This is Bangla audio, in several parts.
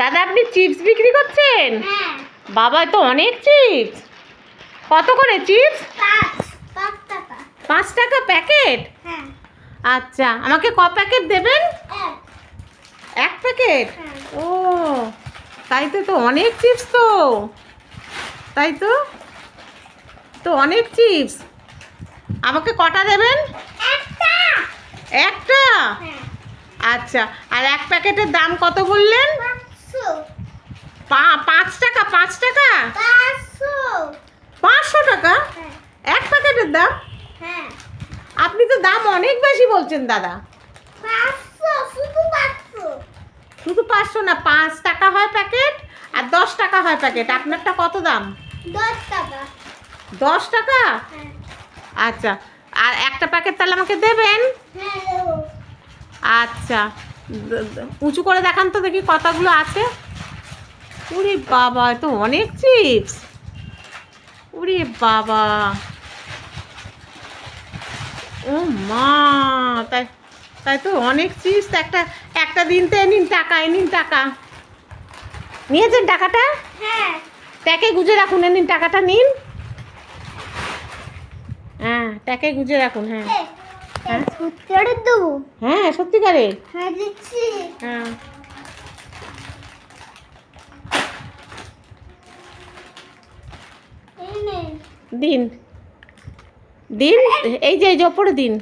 দাদা আপনি চিপস বিক্রি করছেন? হ্যাঁ। বাবা তো অনেক চিপস। কত করে চিপস? পাঁচ টাকা। প্যাকেট? হ্যাঁ। আচ্ছা আমাকে ক প্যাকেট দেবেন? এক। প্যাকেট? হ্যাঁ। ও তাই তো তো অনেক চিপস তো। তাই তো তো অনেক চিপস। আমাকে কটা দেবেন? একটা। আচ্ছা আর এক প্যাকেটের দাম কত বললেন? পাঁচ টাকা পাঁচ টাকা? পাঁচশো। টাকা? হ্যাঁ। এক প্যাকেটের দাম? হ্যাঁ। আপনি তো দাম অনেক বেশি বলছেন দাদা। শুধু পাঁচশো। না পাঁচ টাকা হয় প্যাকেট আর দশ টাকা হয় প্যাকেট। আপনারটা কত দাম? দশ টাকা। দশ টাকা? হ্যাঁ। আচ্ছা আর একটা প্যাকেট তাহলে আমাকে দেবেন? আচ্ছা। উঁচু করে দেখান তো দেখি কতগুলো আছে। উরে বাবা তো অনেক চিপস। উরে বাবা। ও মা তাই তাই তো অনেক চিপস। একটা একটা দিন তো নিন টাকা এ নিন টাকা। নিয়েছেন টাকাটা? হ্যাঁ। ট্যাকে গুজে রাখুন এ নিন টাকাটা নিন। হ্যাঁ ট্যাকে গুজে রাখুন হ্যাঁ। হ্যাঁ। হ্যাঁ সত্যিকারে? হ্যাঁ দিচ্ছি। হ্যাঁ। দিন। দিন? এই যে এই যে ওপরে দিন।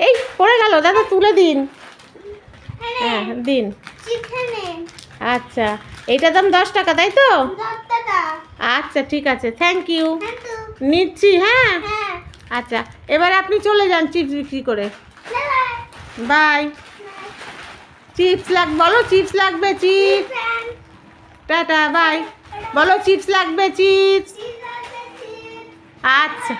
এই পড়ে গেল দাদা তুলে দিন। হ্যাঁ দিন। আচ্ছা। এইটার দাম দশ টাকা তাই তো? আচ্ছা ঠিক আছে। থ্যাংক ইউ নিচ্ছি হ্যাঁ। আচ্ছা এবারে আপনি চলে যান চিপস বিক্রি করে। বাই। চিপস লাগ, বলো চিপস লাগবে, চিপস। Tata, bye. বলো চিপস লাগবে, চিপস। আচ্ছা।